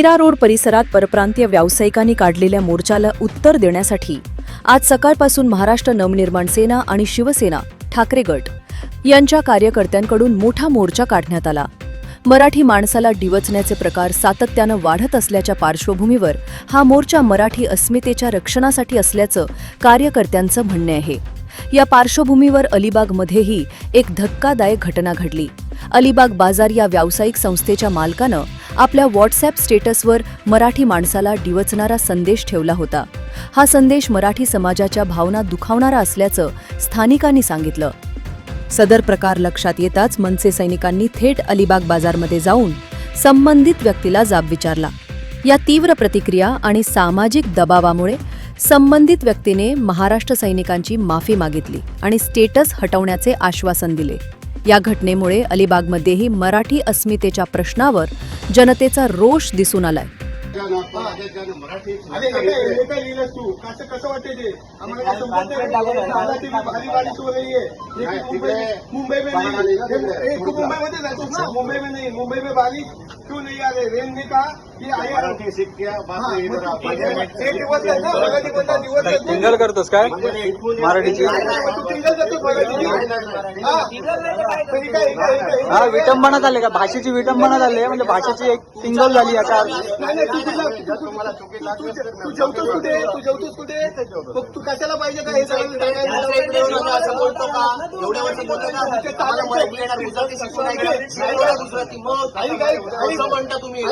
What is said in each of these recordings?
Mira road परिसरात परप्रांतीय व्यावसायिकांनी काढलेल्या मोर्चाला उत्तर देण्यासाठी आज सकाळपासून महाराष्ट्र नवनिर्माण सेना आणि शिवसेना ठाकरे गट यांच्या कार्यकर्त्यांकडून मोठा मोर्चा काढण्यात आला. मराठी माणसाला डिवचण्याचे प्रकार सातत्यानं वाढत असल्याच्या पार्श्वभूमीवर हा मोर्चा मराठी अस्मितेच्या रक्षणासाठी असल्याचं कार्यकर्त्यांचं म्हणणे आहे. या पार्श्वभूमीवर अलिबागमध्येही एक धक्कादायक घटना घडली. अलिबाग बाजार या व्यावसायिक संस्थेच्या मालकानं आपल्या व्हॉट्सॲप स्टेटसवर मराठी माणसाला डिवचणारा संदेश ठेवला होता. हा संदेश मराठी समाजाच्या भावना दुखावणारा असल्याचं स्थानिकांनी सांगितलं. सदर प्रकार लक्षात येताच मनसे सैनिकांनी थेट अलिबाग बाजारमध्ये जाऊन संबंधित व्यक्तीला जाब विचारला. या तीव्र प्रतिक्रिया आणि सामाजिक दबावामुळे संबंधित व्यक्तीने महाराष्ट्र सैनिकांची माफी मागितली आणि स्टेटस हटवण्याचे आश्वासन दिले. या घटनेमुळे अलिबागमध्येही मराठी अस्मितेच्या प्रश्नावर जनतेचा रोष दिसून आलाय. तू. कसं वाटते ते? आम्हाला मुंबई मुंबई में नहीं. ना? में नहीं. में क्यों नहीं आ रहे रेन ने? कहा दिवस दिवस? सिंगल करतोस काय? मराठीची तू टिंगल जातो मराठी हा. विटंबना झाली का? भाषेची विटंबना झाली म्हणजे भाषेची एक सिंगल झाली याचा तू तुला तू- तू- तू- तू जेवतोस कुठे तू जेवतोस कुठे मग तू कशाला पाहिजे का हे सगळं बोलतो का एवढ्या वर्ष बोलतो म्हणता तुम्ही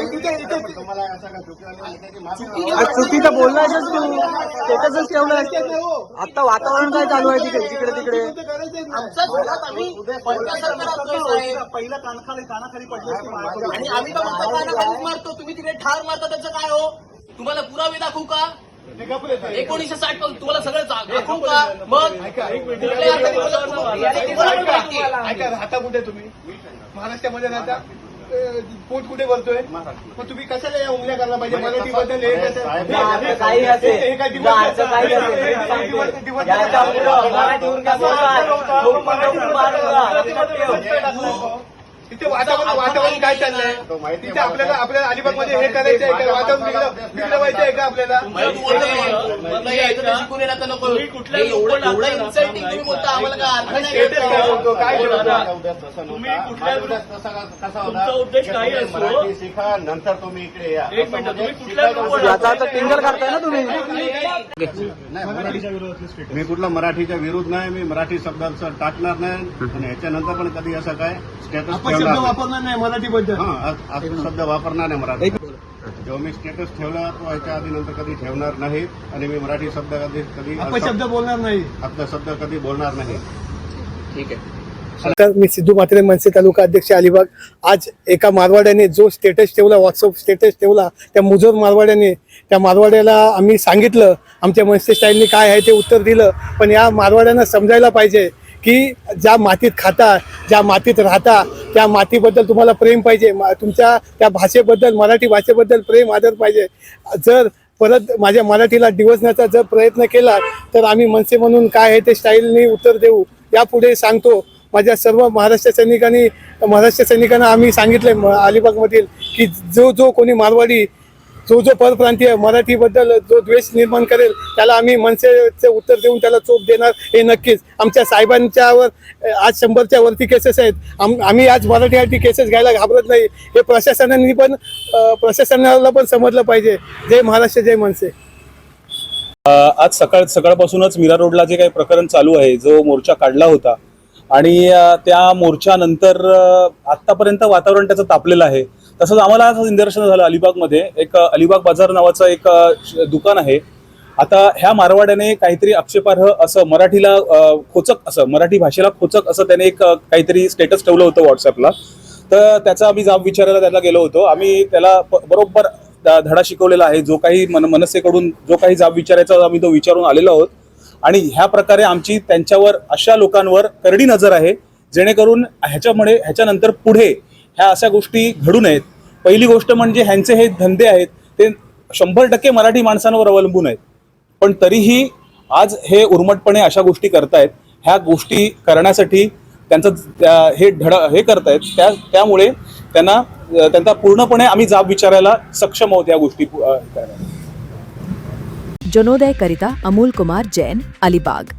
चुकीचं बोललायच तू स्टेटसच ठेवलं. आता वातावरण काय चालू आहे तिकडे जिकडे तिकडे साहेब. पहिला कानाखाली कानाखाली पडले आणि आम्ही मारतो तुम्ही तिकडे ठार मारता त्याचं काय हो? तुम्हाला पुरावे दाखवू का? एकोणीसशे साठपासून तुम्हाला सगळं दाखवू का? मग कुठल्या अर्थाने बोलत तुम्ही? आणि तुम्हाला माहिती आहे. ऐका राहता कुठे तुम्ही? महाराष्ट्रामध्ये राहता? अं, पोट कुठे भरतोय? मग तुम्ही कशाला या उंगल्या करायला पाहिजे? मराठी बद्दल हे कसं- साहेब, हे- हे- काही असेल, हे- हे काय दिवस जायचं काही हे- हे- हे- याच्या पुढं काय? लोक. तिथे वातावरण वातावरण काय चाललंय? तो माहिती आहे तिथे आपल्याला आपल्याला अलिबागमध्ये हे करायचं आहे का? वातावरण बिघडलं बिघडवायचं आहे का आपल्याला? शिकून येणार नको. हे एवढं इन्सल्टिंग तुम्ही बोलता आम्हाला काय अर्थ नाही तुम्ही तुमचा उद्देश काही शिका नंतर तुम्ही इकडे या. एक मिनिट याचा अर्थ टिंगल करताय ना तुम्ही? मी कुठला मराठीच्या विरुद्ध नाही मी मराठी शब्दाचं टाकणार नाही. आणि ह्याच्यानंतर पण कधी असं काय स्टेटस. वापरणार नाही मराठी बद्दल हा शब्द वापरणार नाही मराठी जेव्हा मी स्टेटस ठेवला तो ह्याच्या आधी नंतर कधी ठेवणार नाही. आणि मी मराठी शब्द कधी कधी अपशब्द बोलणार नाही. आपला शब्द कधी बोलणार नाही. तर मी सिद्धू म्हात्रे मनसे तालुका अध्यक्ष अलिबाग. आज एका मारवाड्याने जो स्टेटस ठेवला व्हॉट्सअप स्टेटस ठेवला त्या मुजोर मारवाड्याने त्या मारवाड्याला आम्ही सांगितलं आमच्या मनसे स्टाईलने काय आहे ते उत्तर दिलं. पण या मारवाड्यांना समजायला पाहिजे की ज्या मातीत खाता ज्या मातीत राहता त्या मातीबद्दल तुम्हाला प्रेम पाहिजे. मा- तुमच्या त्या भाषेबद्दल मराठी भाषेबद्दल प्रेम आदर पाहिजे. जर परत माझ्या मराठीला दिवसण्याचा जर प्रयत्न केला तर आम्ही मनसे म्हणून काय आहे ते स्टाईलने उत्तर देऊ. यापुढे सांगतो. माझ्या सर्व महाराष्ट्र सैनिकांनी महाराष्ट्र सैनिकांना आम्ही सांगितले म- अलिबागमधील की जो जो कोणी मारवाडी जो जो परप्रांतीय मराठीबद्दल जो द्वेष निर्माण करेल त्याला आम्ही मनसेचे उत्तर देऊन त्याला चोप देणार हे नक्कीच. आमच्या साहेबांच्यावर आज शंभरच्या वरती केसेस आहेत. आम आम्ही आज मराठीसाठी केसेस घ्यायला घाबरत नाही. हे प्रशासनाने पण प्रशासनाला पण समजलं पाहिजे. जय महाराष्ट्र जय मनसे. आज सकाळ सकाळपासूनच मीरा रोडला जे काही प्रकरण चालू आहे जो मोर्चा काढला होता आणि त्या मोर्चानंतर आत्तापर्यंत वातावरण त्याचं तापलेलं आहे. तसंच आम्हाला आज निदर्शन झालं अलिबागमध्ये. एक अलिबाग बाजार नावाचं एक श- दुकान आहे. आता ह्या मारवाड्याने काहीतरी आक्षेपार्ह असं मराठीला खोचक असं मराठी भाषेला खोचक असं त्याने एक काहीतरी स्टेटस ठेवलं होतं व्हॉट्सअपला तर त्याचा आम्ही जाब विचारायला त्याला गेलो होतो. आम्ही त्याला प- बरोबर धडा शिकवलेला आहे. जो काही मन मनसेकडून जो काही जाब विचारायचा आम्ही तो विचारून आलेलो आहोत. आणि ह्या प्रकारे आमची त्यांच्यावर अशा लोकांवर करडी नजर आहे जेणेकरून ह्याच्यामुळे ह्याच्यानंतर पुढे ह्या अशा गोष्टी घडू नयेत. पहिली गोष्ट म्हणजे ह्यांचे हे धंदे आहेत ते शंभर टक्के मराठी माणसांवर अवलंबून आहेत. पण तरीही आज हे उर्मटपणे अशा गोष्टी करतायत ह्या गोष्टी करण्यासाठी त्यांचं त्या- हे धड हे करतायत. त्या त्यामुळे त्यांना त्यांचा पूर्णपणे आम्ही जाब विचारायला सक्षम आहोत या गोष्टी करायला जनोदय करिता अमोल कुमार जैन अलिबाग.